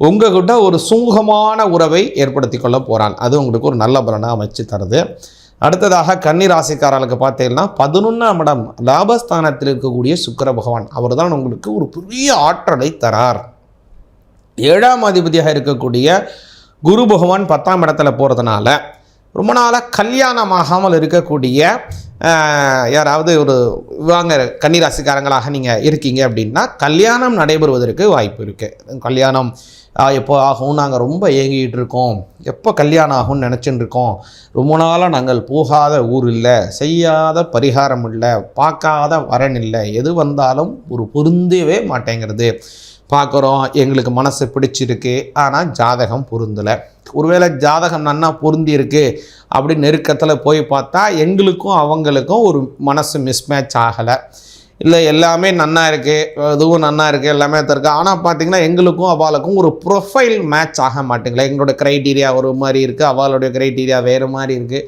உங்ககிட்ட ஒரு சுமூகமான உறவை ஏற்படுத்தி கொள்ள போகிறான் அது உங்களுக்கு ஒரு நல்ல பலனாக அமைச்சு தருது. அடுத்ததாக கன்னி ராசிக்காரர்களுக்கு பார்த்தீங்கன்னா பதினொன்றாம் இடம் லாபஸ்தானத்தில் இருக்கக்கூடிய சுக்கர பகவான். அவர் தான் உங்களுக்கு ஒரு பெரிய ஆற்றலை தரார். ஏழாம் அதிபதியாக இருக்கக்கூடிய குரு பகவான் பத்தாம் இடத்துல போகிறதுனால ரொம்ப நாளாக கல்யாணமாகாமல் இருக்கக்கூடிய யாராவது ஒரு வாங்க கன்னிராசிக்காரங்களாக நீங்கள் இருக்கீங்க அப்படின்னா கல்யாணம் நடைபெறுவதற்கு வாய்ப்பு இருக்குது கல்யாணம் எப்போ ஆகும்? நாங்கள் ரொம்ப ஏங்கிட்டு இருக்கோம். எப்போ கல்யாணம் ஆகும்னு நினச்சின்னு இருக்கோம். ரொம்ப நாளாக நாங்கள் போகாத ஊர் இல்லை. செய்யாத பரிகாரம் இல்லை. பார்க்காத வரன் இல்லை. எது வந்தாலும் ஒரு பொருந்தவே மாட்டேங்கிறது. பார்க்குறோம். எங்களுக்கு மனசு பிடிச்சிருக்கு. ஆனால் ஜாதகம் பொருந்தலை. ஒருவேளை ஜாதகம் நன்னா பொருந்தியிருக்கு அப்படி நெருக்கத்தில் போய் பார்த்தா எங்களுக்கும் அவங்களுக்கும் ஒரு மனசு மிஸ்மேட்ச் ஆகலை. இல்லை எல்லாமே நன்னா இருக்குது இதுவும் நன்னா இருக்குது எல்லாமே தருக்கு ஆனால் பார்த்தீங்கன்னா எங்களுக்கும் அவளுக்கும் ஒரு ப்ரொஃபைல் மேட்ச் ஆக மாட்டேங்கல எங்களோட க்ரைட்டீரியா ஒரு மாதிரி இருக்குது அவளுடைய க்ரைட்டீரியா வேறு மாதிரி இருக்குது